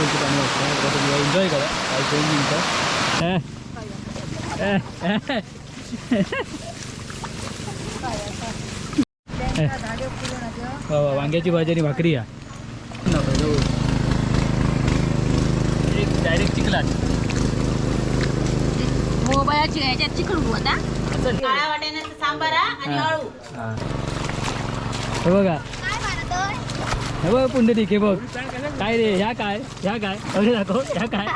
मस्त पाणी वाटतं तुम्ही एन्जॉय करा काय दोन मिनटं वांग्याची भाजी आणि भाकरी या एक डायरेक्ट चिखलात होता काळ्या वाट्याने सांबारा आणि हा. अळू हा. हे बघा हे बघ पुंडलिक हे बघ. काय रे ह्या काय? ह्या काय? अरे दाखव ह्या काय?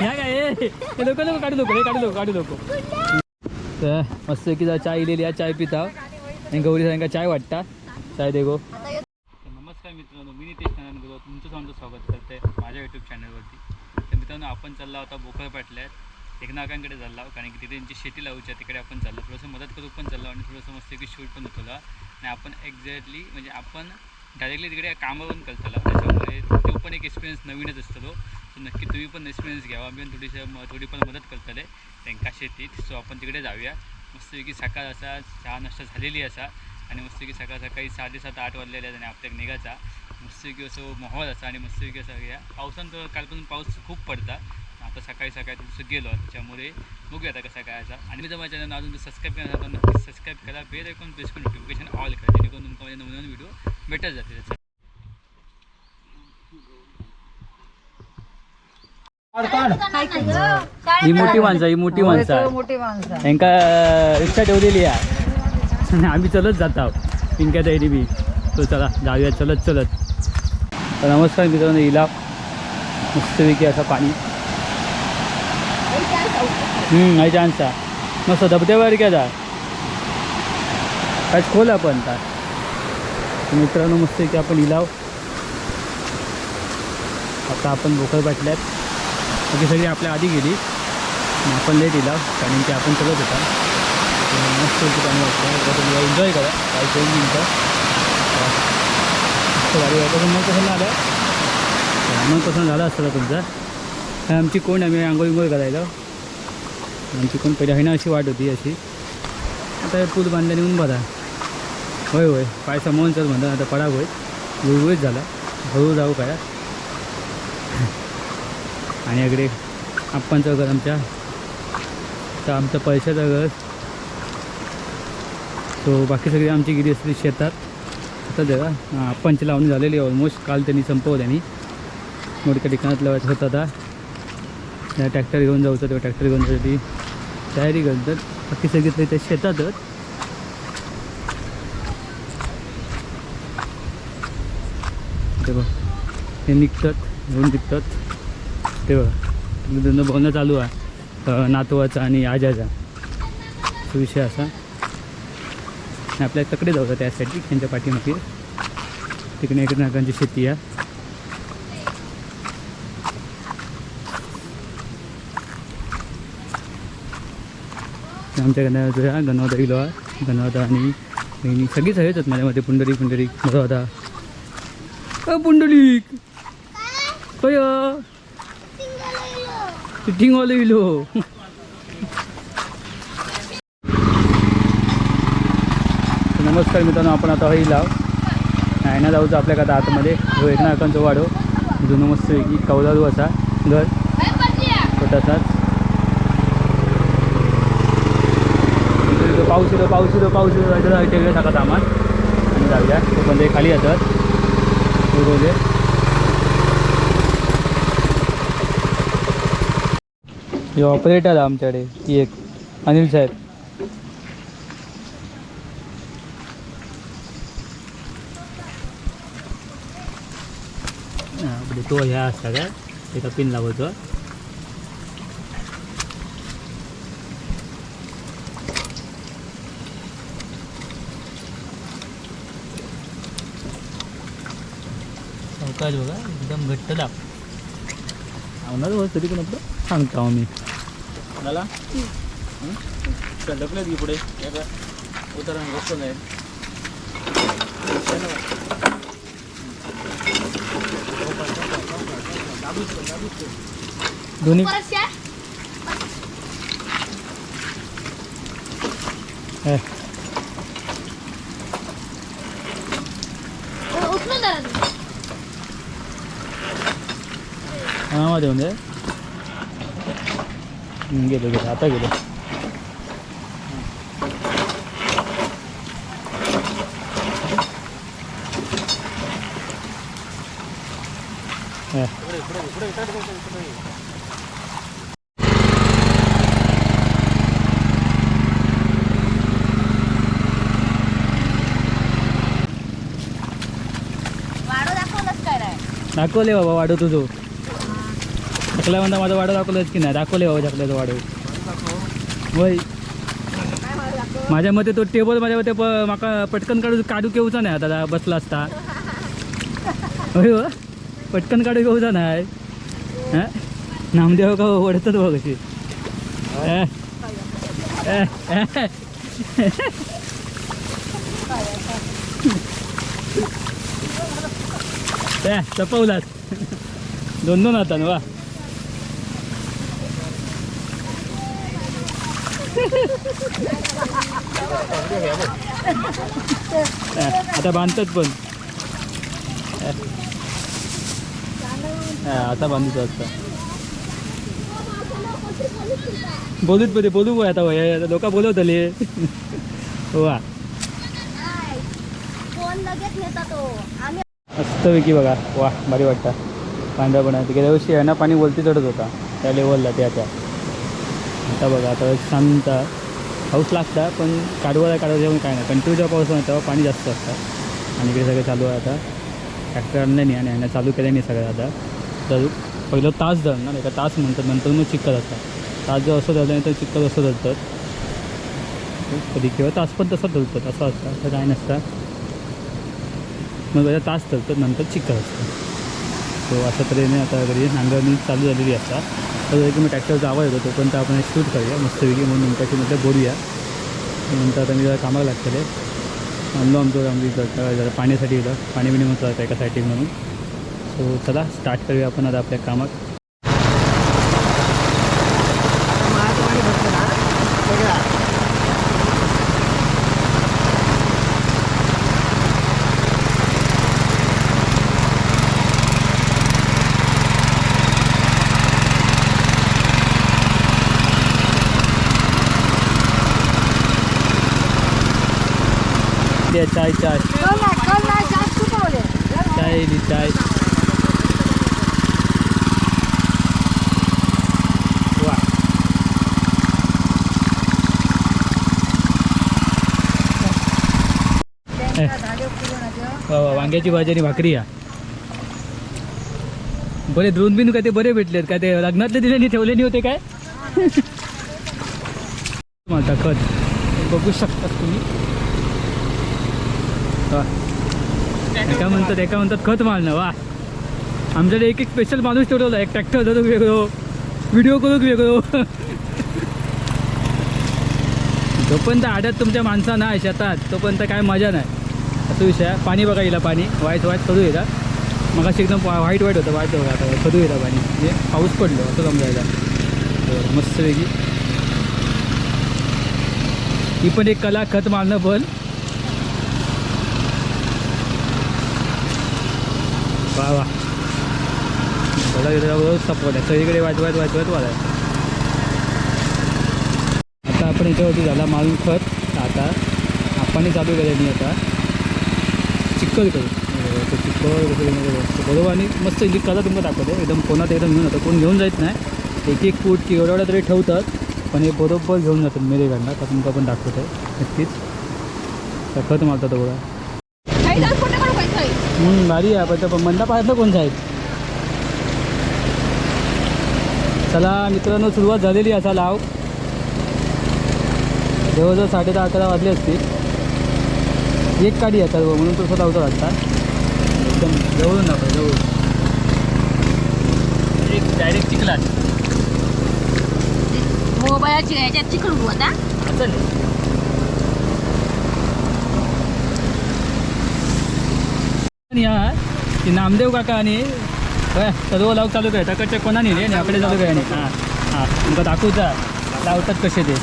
ह्या काय? ए, हे लोक नको काढू नको हे काढू नको काढू नको. तर मस्त की चाय इलेली आहे चाय पिता. आणि गौरी सायंका चाय वाटता? चाय दे गो. नमस्कार मित्रांनो मी नितेश नारायण तुमचं आमचं स्वागत करते माझ्या यूट्यूब चॅनलवरती तर मित्रांनो आपण चालला होता बोकळ पाटल्यात. एकनाकांकडे चालला कारण की तिथे त्यांची शेती लावूची आहे तिकडे आपण चाललो. थोडंसं मदत करू पण चाललो. आणि थोडंसं मस्त की शूट पण होतो आणि आपण एक्झॅक्टली म्हणजे आपण डायरेक्टली तिकडे कामावरून करताला त्याच्यामुळे तो पण एक एक्सपिरियन्स नवीनच असतो तो. सो नक्की तुम्ही पण एक्सपिरियन्स घ्यावा मी पण थोडीशी थोडी पण मदत करतले त्यांका शेतीत. सो आपण तिकडे जाऊया. मस्तपैकी सकाळ असा चहा नाश्ता झालेली असा. आणि मस्तपैकी सकाळ सकाळी साडेसात आठ वाजलेले आहेत आणि आपल्याक निघायचा. मस्तपैकी असं माहोल असा आणि मस्तपैकी असं या पावसान कालपासून पाऊस खूप पडता. आता सकाळी सकाळी थोडंसं गेलो त्याच्यामुळे बघूया आता कसा काय असा. आणि मी जर माझ्या चॅनल अजून सबस्क्राईब करा तर नक्कीच सबस्क्राईब करा बेल ऐकून प्रेस करून नोटिफिकेशन ऑल करा जेणेकरून तुमका माझे नवीन नवीन व्हिडिओ भेटत जातील. त्याचा ही मोठी माणसं ही मोठी माणसं आहे. मोठी माणसं यांका रिक्षा ठेवलेली आहे. आणि आम्ही चलत जात आहोत. पिंक्या ताईनी बी. तो चला जाऊया चलत चलत. तर नमस्कार मित्रांनो इला मस्तपैकी असं पाणी आहे चान्स आहे. मस्त धबधब्यावर क्या जा. काय खोल आपण आता तर मित्रांनो मस्त की आपण इलाव. आता आपण भोकर बाटल्यात. बाकी सगळी आपल्या आधी गेली. आपण लेट इलाव कारण की आपण चलत होता. मस्त पाणी वाटतं तुम्ही एन्जॉय करा. काय दोन मिनटं मस्त गाडी वाटतं मग कसं झालं. मग कसं झालं असतं तुमचा? आमची कोण आम्ही आंघोळ विंघोळ करायला. आमची कोण आहे ना अशी वाट होती अशी. आता पूल बांधल्याने ऊन बघा होय होय. पाय समोरून चल म्हणतात आता पडाक होय. गुळगुळीत झाला. हळू जाऊ काय आणि इकडे आप्पांचं घर आमच्या. तर आमचं पैशाचं घर. सो बाकी सगळी आमची गिरी असली शेतात. आता जरा आप्पांची लावणी झालेली ऑलमोस्ट काल त्यांनी संपवलं त्यांनी मोठ्या ठिकाणात लावायचं होतं आता. त्या ट्रॅक्टर घेऊन जाऊचं तेव्हा ट्रॅक्टर घेऊन जायची तयारी करतात. बाकी सगळी त्या शेतातच ते हे निघतात घेऊन निघतात. ते बघा. त्यांचं बोलणं चालू आहे. नातवाचा आणि आजाचा. तो विषय असा. आणि आपल्या तकडे जाऊ त्यासाठी त्यांच्या पाठीमागे. तिकडे एकनाकांची शेती आहे. आमच्या गणपती गणवता गेलो आहे. गणवता आणि बहिणी सगळीच आहेच आहेत माझ्यामध्ये पुंडरीक पुंडलिक मोठा होता अ पुंडलिक काय फिटिंग इलो. नमस्कार मित्रांनो आपण आता होई लाव. आहे ना जाऊचं आपल्या आता आतमध्ये. हो एक नाकांचं वाढो जुनं मस्त की कौलारू असा घर. छोटासाच इकडे पाऊस येतो पाऊस येतो पाऊस येतो इकडे इकडे टाका सामान. आणि जाऊया. तो पण खाली येतात. रोजे हे ऑपरेटर आहे आमच्याकडे. ती एक. अनिल साहेब. म्हणजे तो ह्या असता काय एका पिन लावतो. सावकाश बघा एकदम घट्ट दाब आवणार हो तरी पण आपलं? सांगतो आम्ही. मला ढकलत की पुढे? उतरण गोष्ट नाही दोन्ही? हे, देऊन दे. हं, गेलो गेलो. आता गेलो. दाखवले बाबा वाढव तुझं. चकल्या म्हणता माझं वाढव दाखवलंच की नाही दाखवले बाबा चकल्याचं वाढव वय माझ्या मते तो टेबल माझ्या मते प- माका पटकन काढू काढू घेऊचा नाही आता बसला असता होय हो पटकन काढू घेऊचा नाही हा नामदेव का ओढतच बघ कशी अ, चपवलात दोन दोन हातान वा आता बांधतात पण. हा, आता बांधित असतं बोलूच पण बोलू बघ आता लोक बोलवतले वा. फोन मस्तपैकी बघा. वा भारी वाटतं. पांढरा पण गेल्या वर्षी आहे ना पाणी वलती चढत होता. त्या लेवलला त्या त्या. आता बघा आता शांत. पाऊस लागता पण काढवायला काढवायला जेव्हा काय नाही. कंटिन्यू जेव्हा पाऊस नाही तेव्हा पाणी जास्त असतं. आणि इकडे सगळं चालू आहे आता. ट्रॅक्टर आणलं नाही आणि ह्यानं चालू केलं नाही सगळं आता. तर पहिलं तास धरणार एका तास म्हणतात नंतर मग चिखल असतात. तास जर असं धरलं नाही तर चिखल असं धरतात. कधी किंवा तास पण तसं धरतात असं असतं. असं काय नसतं. मग त्याचा तास धरतात नंतर चिखल असतं. तो अशा तऱ्हेने आता घरी नांगरणी चालू झालेली असतात. तर की मी ट्रॅक्टरचा आवाज येतो तोपर्यंत आपण शूट करूया. मस्तपैकी म्हणून मिनटाची म्हटलं बोलूया. नंतर आता मी जरा कामाला लागतले आणलो आमचं आमची जरा पाण्यासाठी येतं पाणी बिणी म्हणतो एका साईटिंग म्हणून. सो चला स्टार्ट करूया आपण आता आपल्या कामात. चाय चाय. चाय दी चाय. वांग्याची भाजी आणि भाकरी या. बरे दोन बिन काय ते बरे भेटलेत. काय ते लग्नातले दिले नाही ठेवले नाही होते काय? माझा खत. बघू शकतात तुम्ही. एका म्हणतात एका म्हणतात खत मारणं वा. आमच्याकडे एक एक स्पेशल माणूस ठेवलेला एक ट्रॅक्टर धरून वेगळो व्हिडिओ करून वेगळो. जोपर्यंत आड्यात तुमच्या माणसं नाही शेतात तोपर्यंत काय मजा नाही. असं विषय आहे. पाणी बघा येईल पाणी. वाईट वाईट करू येतं मग एकदम वाईट वाईट होतं वाईट बघा आता खदू येतं पाणी. म्हणजे पाऊस पडलो असं समजायला. मस्त वेगळी ही पण एक कला खत मारणं पण वा वा थोडा इकडे सपोर्ट आहे. सगळीकडे वाजवत वाजवत वाला आता आपण याच्यावरती झाला मारून खत. आता आपण चालू केलं आता. चिक्कल करू. बरोबर, बरोबर आणि मस्त इथे कला तुम्हाला दाखवतो. एकदम कोणात एकदम घेऊन जातं. कोण घेऊन जात नाही. एक एक फूट की एवढा तरी ठेवतात. पण हे बरोबर घेऊन जातात मेरेकडनं तर तुमका पण दाखवतो नक्कीच. तर खत मारतात एवढा. भारी आहे. पण त्या मंडा पाहत कोण आहेत? चला मित्रांनो सुरुवात झालेली आहे असा लाव. जवळजवळ साडे दहा अकरा वाजले असतील. एक काडी येतात म्हणून तो लावतो आता. एकदम जवळून दाखव जवळ एक डायरेक्ट चिखलात. मोबाईलची ह्याच्यात चिखल होता असं या की नामदेव काका आणि सर्व लाव चालू काय तकडच्या कोणाने रे? आणि चालू काय हां हां. तुमका दाखवता लावतात कसे ते.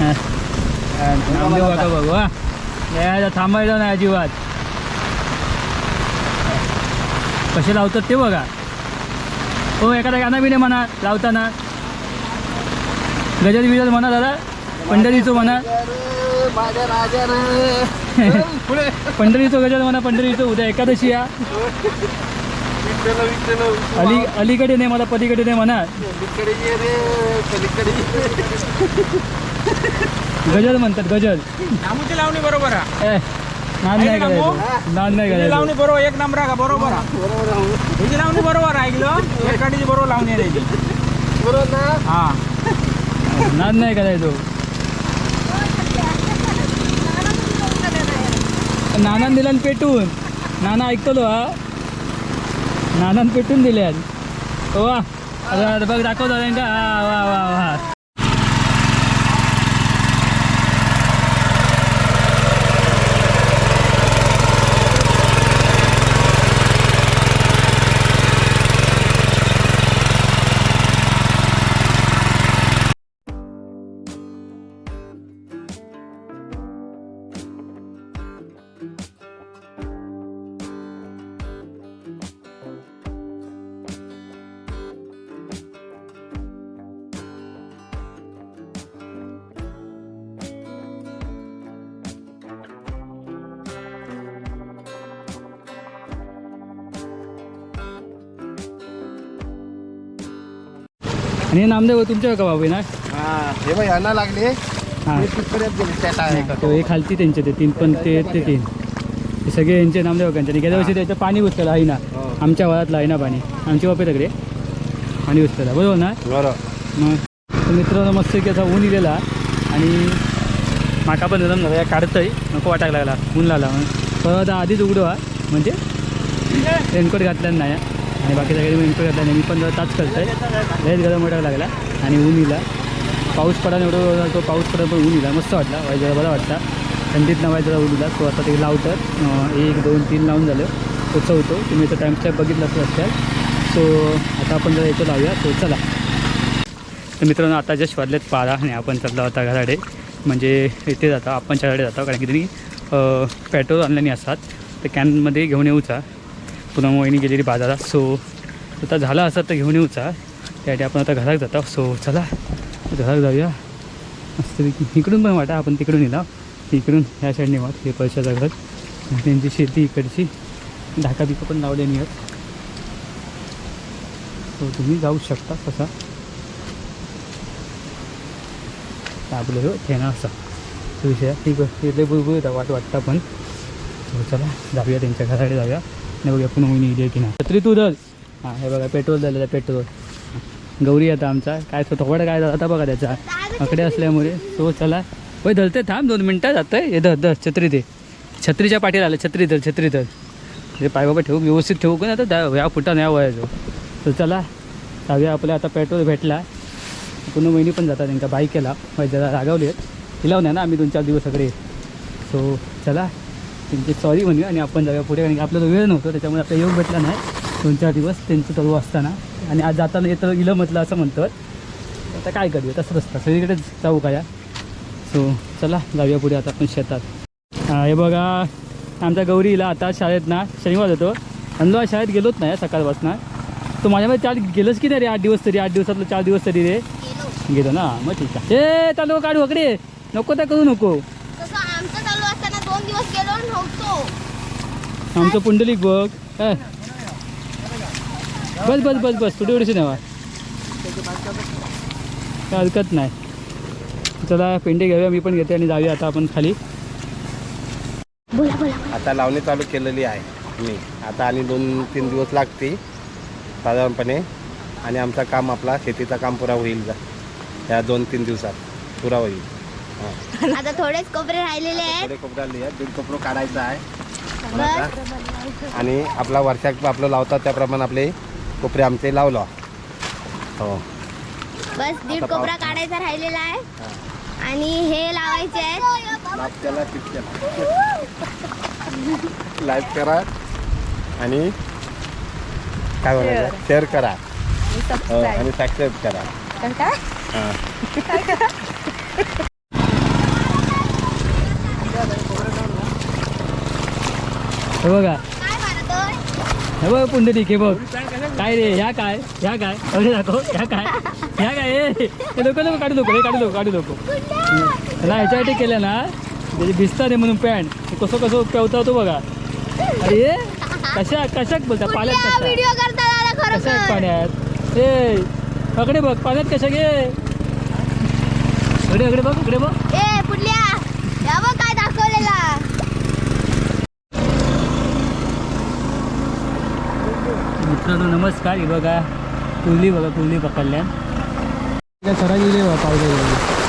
नामदेव काका बघू वा थांबायचं नाही अजिबात. कसे लावतात ते बघा. हो एखादा गाणं बिणे म्हणा लावताना. गजल बिजल म्हणा दादा. पंढरीचं म्हणा. माझ्या राजा रे पुढे पंढरीचं गजल म्हणा पंढरीचं उद्या एकादशी या. अली अलीकडे नाही मला पलीकडे नाही म्हणा. गजल म्हणतात गजल. नामूची लावणी बरोबर आहे. ए नाद नाही करायचं. नाद नाही करायचं लावणी बरोबर एक नंबर का? बरोबर आहे. हिची लावणी बरोबर ऐकलं? एक गाडीची बरोबर लावणी आहे बरोबर ना? हा. नाद नाही करायचो. नानान दिल्यान पेटून. नाना ऐकतलो हा. नानान पेटून दिल्यान. वा. बघ दाखवतो दादा हा वा वा वा. आणि हे नामदेव तुमच्या का बाबू ना? हा हे बघ यांना लागले. हां. हे हे खालती त्यांचे ते तीन पण ते ते तीन. हे सगळे यांचे नामदेव आणि गेल्या वर्षी त्याचं पाणी घुसलेलं आहे ना? हो. आमच्या वळातलं आहे ना पाणी. आमची बापे तकडे पाणी घुसलेलं बरोबर ना? बरं मग मित्रांनो मस्त की असा ऊन इलेला आणि माका पण गरम झाला काढतंय. नको वाटायला लागला ऊन लागला मग परत आधीच उघडवा म्हणजे रेनकोट घातल्यानं नाही. आणि बाकी सगळे रेनकोट करता नाही मी पण जरा ताच आहे लयच गरम वाटायला लागला. आणि ऊन इला. पाऊस पडायला एवढं तो पाऊस पडा पण ऊन इला. मस्त वाटला. वाईट जरा बरा वाटला. थंडीत नवाय जरा ऊन इला. तो आता ते लावतात. एक दोन तीन लावून झालं. तो चवतो. तुम्ही तो टाईम स्टॅप बघितला असं असतात सो आता आपण जरा याचं लावूया. सो चला. तर मित्रांनो आता जस्ट वाजलेत पारा आणि आपण चाललो होता घराडे म्हणजे इथे जाता. आपण घराडे जातो. कारण की त्यांनी पेट्रोल ऑनलाईन असतात. तर कॅनमध्ये घेऊन येऊचा. पुन्हा वहिनी गेलेली बाजारात. सो आता झाला असं तर घेऊन येऊचा. त्यासाठी आपण आता घरात जातो. सो चला घरात जाऊया. मस्तपैकी. इकडून पण वाटा आपण तिकडून येला इकडून ह्या साईडने वाट. हे पैशाचा घर. त्यांची शेती इकडची. ढाका बिका पण लावले आहेत सो तुम्ही जाऊ शकता कसा आपलं हो ठेणा असा. विषय ठीक आहे. इथले बुलबुल येतात वाट वाटता पण. हो चला जाऊया. त्यांच्या घराकडे जाऊया. आणि बघूया पुन्हा होईन इथे की नाही. छत्री तू धर. हां हे बघा पेट्रोल झालेलं आहे पेट्रोल. गौरी आता आमचा. काय थोडा काय आता बघा त्याचा. आकडे असल्यामुळे. तो चला. होय धरते थांब दोन मिनटं जातं हे धर धर छत्री दे. छत्रीच्या पाठीला आलं छत्री धर छत्री धर. हे पाय बाबा ठेवू व्यवस्थित ठेवू का नाही तर या फुटा नाही वयाचो तर चला जाऊया आपल्या. आता पेट्रोल भेटला. पूर्ण वहिनी पण जातात त्यांना बाईक केला. जरा रागावली आहेत. हिला ना आम्ही दोन चार दिवस सगळे. सो चला. त्यांची सॉरी म्हणूया आणि आपण जाऊया पुढे कारण की आपल्याला वेळ नव्हतो त्याच्यामुळे आपला येऊ भेटला नाही. दोन चार दिवस त्यांचं चालू असताना. आणि आज जाताना येतं इलं म्हटलं असं म्हणतात. आता काय करूया? तसं रस्ता. सगळीकडेच जाऊ का या? सो चला जाऊया पुढे आता आपण शेतात. हे बघा आमच्या गौरीला आता शाळेत ना शनिवार होतो. आणलो शाळेत गेलोच नाही सकाळपासून. तो माझ्यामध्ये चार गेलोच की नाही रे आठ दिवस तरी? आठ दिवसातलं चार दिवस तरी रे? गेलो ना. मग ठीक आहे. ए चालू काढू अकडे नको त्या करू नको तसं आमचं चालू असताना दोन दिवस गेलो नव्हतो. आमचं पुंडलिक बघ. बस बस बस बस. थोडी थोडीशी नेवा काय हरकत नाही. चला पेंडे घेऊया मी पण घेते आणि जाऊया आता आपण खाली. बोला बोला आता लावणी चालू केलेली आहे. मी. आता आणि दोन तीन दिवस लागते साधारणपणे. आणि आमचा काम आपला शेतीचा काम पुरा होईल. जा या दोन तीन दिवसात पुरा होईल. आता थोडेच कोपरे राहिलेले आहेत. थोडे कोपरा लिहा दीड कोपरो काढायचा आहे. बस. आणि आपला वर्षात आपलं लावतात त्याप्रमाणे आपले कोपरे आमचे लावलो. हो. बस दीड कोपरा काढायचा राहिलेला आहे. आणि हे लावायचे आहेत. लाईक करा. आणि काय म्हणायचं शेअर करा. हो, आणि सबस्क्राईब करा. हां बघा. हे बघ पुंडलिक हे बघ. काय रे ह्या काय? ह्या काय? अरे दाखव ह्या काय? ह्या काय? हे लोक नको काढू नको हे काढू नको काढू नको. त्याला ह्याच्यासाठी केलं ना त्याची भिजता नाही म्हणून पॅन्ट कसं कसं पेवता तो बघा. अरे कशा कशाक बोलता पाण्यात कशा व्हिडिओ करता दादा कशा आहेत खरोखर पाण्यात? ए अकडे बघ पाण्यात कशा घे अकडे अकडे बघ इकडे बघ ए पुढल्या या बघ काय दाखवलेला मित्रांनो नमस्कार हे बघा कुर्ली बघा कुर्ली पकडल्या. सरा गेली बघा. पावसाळ्यामध्ये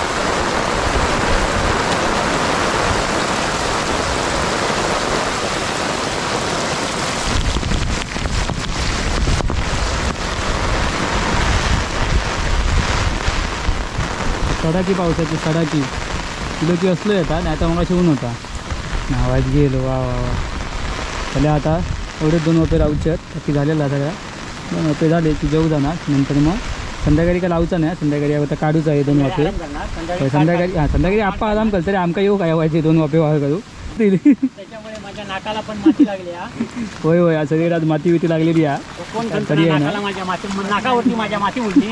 सडाकी पावसाची सडाकी किलो की असलो येतात नाही तर मग ऊन होता. नावाज गेलो वा वा वा. त्याला आता एवढे दोन वापे राहूचे आहेत बाकी झालेला सगळ्या वापे झाले की जेऊ जाणार. नंतर मग संध्याकाळी काय लावचा नाही संध्याकाळी आता काढूच आहे दोन वापे होय, संध्याकाळी हां संध्याकाळी आप्पा आराम करतो रे आमका येऊ काय व्हायचे दोन वापे व्हाय करू. त्याच्यामुळे माझ्या नाकाला पण माती लागली हा. होय होय माती बिती लागलेली आहे कोण तरी माझ्या माती? नाकावरती माझ्या माती उडली.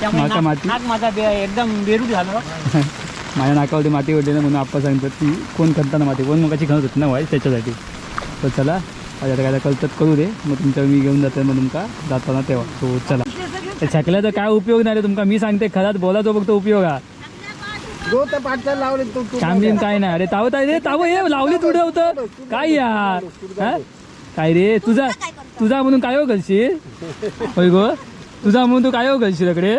त्यामुळे माती? माझा एकदम झालं. माझ्या नाकावरती माती ओढली ना म्हणून आप्पा सांगतात की कोण करताना माती? कोण मगाची खणत होती ना व्हाय त्याच्यासाठी. तर चला आज आता काय कळतात करू दे. मग तुमच्या मी घेऊन जातो मग तुमका जाताना तेव्हा. तो चला. ते छकल्याचा काय उपयोग नाही रे तुमका? मी सांगते खरात बोलायचो फक्त उपयोग हा. तो तू शामजीन काय नाही. अरे तावत आहे रे ताव हे लावली तुडे होतं. काय यार? काय रे? तुझा तुझा म्हणून काय हो घालशील? होय गो. तुझा म्हणून तू काय हो घालशील इकडे?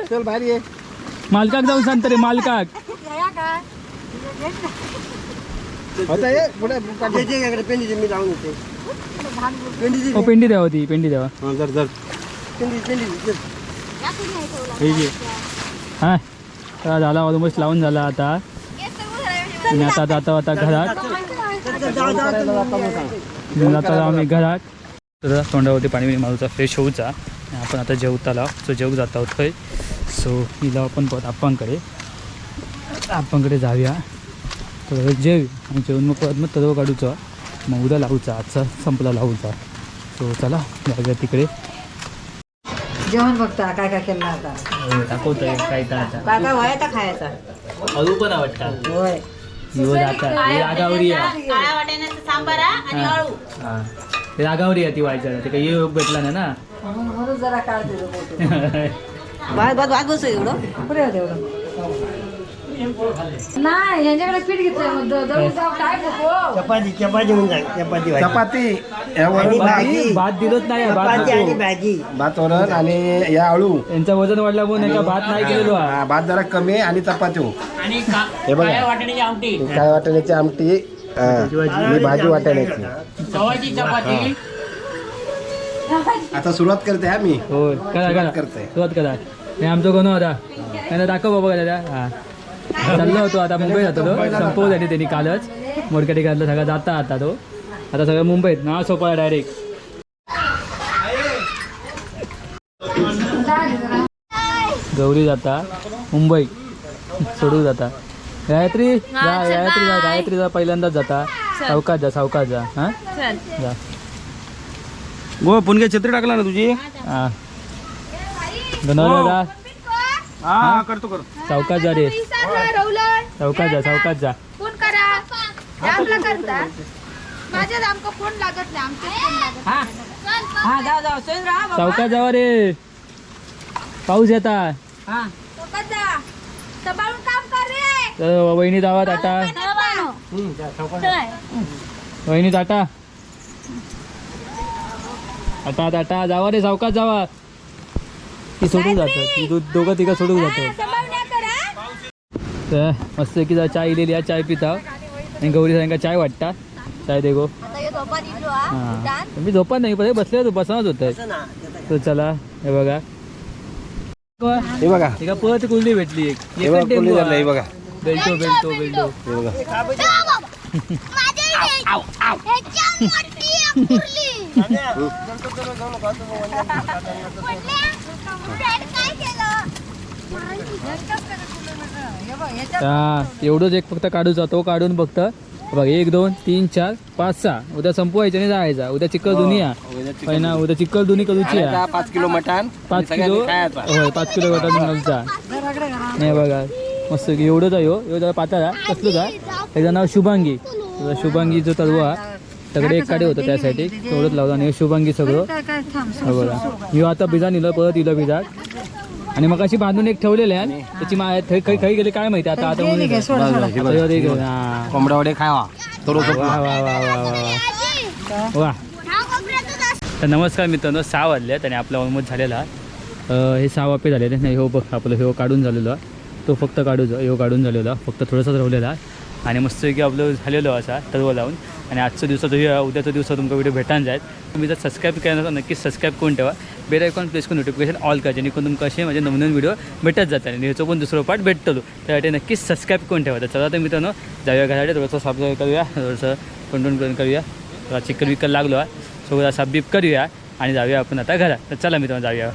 मालकाक जाऊन सांगता रे मालकाक. पेंडीचे मी लावून येते. हो पेंडी द्यावा ती पेंडी द्यावा. हा जर जर. पेंडी पेंडी हा तर झाला ऑलमोस्ट लावून झाला आता. आणि आता जाता आता घरात. जाऊ आम्ही घरात. तर तोंडावरती पाणी बिणी मारूचा फ्रेश होऊचा आणि आपण आता जेवताला. सो जेवू जात आहोत खंय सो हिला आपण परत आप्पांकडे आप्पांकडे जाऊया. तर जेव. आणि जेवून मग परत मग तदव काढूचा. मग उद्या लावूचा आजचा संपला लावूचा. सो चला जाऊया तिकडे. जेवण बघता काय काय केलं आता? दाखवतोय काय काय आता. काय काय व्हायचा खायचा. अजून पण आवडतात. होय. ही रागावरी आहे काळ्या वाटाण्याचा सांबार आणि हा. अळू. हा. ते रागावरी आहे ती व्हायच्या ते काही योग भेटला नाही ना. म्हणून जरा भात बसू एवढं. पुढे एवढं नाही यांच्याकडे पीठ काय नको चपाती चपाती चपाती भाजी. चपाती यावर आणि भात. भाजी. भात दिलत नाही भात चपाती आणि नको. भाजी. भात वरण आणि या आळू. यांचं वजन वाढला म्हणून भात नाही केलेलो हा. हा, भात जरा कमी आहे आणि चपाती हो. आणि का- हे बघा. काळ्या वाटाण्याची आमटी? काय वाटाण्याची आमटी? हा, ही भाजी वाटाण्याची. गव्हाची चपाती. आता सुरुवात करते हा मी. होय करा करा. सुरुवात करते. सुरुवात करा. हे आमचं कोण होता त्यांना दाखव बाबा दादा. हा. चाललो होतो आता मुंबईत जातो तो. संपवलं त्यांनी त्यांनी कालच. मोडकटी घातलं सगळं जाता आता तो. आता सगळं मुंबईत ना सोपा डायरेक्ट गौरी जाता मुंबई. सोडू जाता. गायत्री जा गायत्री जा गायत्री जा पहिल्यांदाच जाता. सावकाश जा सावकाश जा हा? जा. गो पुणगे छत्री टाकला ना तुझी? हा. बनवलं जा हा हा, करतो करतो. सावकाश जा रे. रवलं सावकाश जा सावकाश जा. फोन करा. आपला करता. फोन लागत नाही आमचे फोन लागत हा. हा जाऊ जाऊ. सोयीन राहा बाबा. सावकाश जावा रे. पाऊस येता. हा. सोबत जा. सांभाळून काम कर रे. तर वहिनी जावा टाटा वहिनी टाटा टाटा टाटा जावा रे सावकाश जावा. ती सोडून जातात. ती दो- दोघं तिघं सोडून जातात. तर मस्त की जा चाय इलेली आहे चाय पिता. आणि गौरी सायंका चाय वाटता. चाय दे गो. आता हे. मी झोपा नाही पण बसले होतो बसवत होतं. तो चला हे बघा. हे बघा. एका पळत कुलडी भेटली एक. हा. बघा बेल्टो बेल्टो बेल्टो. हे बघा. आहे? हा. एवढंच एक फक्त काढूचा तो काढून फक्त बघ एक दोन तीन चार पाच सहा. उद्या संपवायचं नाही जायचा. उद्या चिकल दुनिया पहिला उद्या चिकल दुनी करूची आहे. पाच किलो मटण. पाच किलो होय पाच किलो वाटा घालचा नाही बघा. मस्त एवढंच आहे हो. एवढं पाताळा कसलं का त्याचं नाव शुभांगी. शुभांगी जो तलवा सगळे एक काडे होतं त्यासाठी. तेवढंच लावलं आणि हे शुभांगी सगळं. हा बघा. ह्यो आता बिजा नेलं परत इलं बिजा. आणि मग अशी बांधून एक ठेवलेले आहे. त्याची मा थै खै खै गेले काय माहिती आता आता म्हणून सगळं ते घेऊन, हा. कोंबडा वडे खावा. थोडं वा वा वा वा वा वा. वा. तर नमस्कार मित्रांनो सहा वाजले आहेत आणि आपला ऑलमोस्ट झालेला हे सहा वापे झालेले नाही हो बघ आपलं हे काढून झालेलो. तो फक्त काढू ह्यो काढून झालेला. फक्त थोडंसंच राहिलेला आहे. आणि मस्तपैकी आपलं झालेलो असा टर्व लावून. आणि आजच्या दिवसात हे उद्याच्या दिवसात तुमचा व्हिडिओ भेटान जाईल. तुम्ही जर सबस्क्राईब केलं तर नक्कीच सबस्क्राईब करून ठेवा. बेल आयकॉन प्लेस करून नोटिफिकेशन ऑल करा जेणेकरून तुमका असे म्हणजे नवीन व्हिडिओ भेटत जातात आणि ह्याचं पण दुसरं पार्ट भेटतो त्यासाठी नक्कीच सबस्क्राईब करून ठेवा. तर चला तर मित्रांनो जाऊया घरासाठी थोडंसं साफ करूया. थोडंसं कंट्रोल करून करूया. थोडा चिकन विकल लागलो आहे. सगळं साफ बीप करूया. आणि जाऊया आपण आता घरात. तर चला मित्रांनो जाऊया.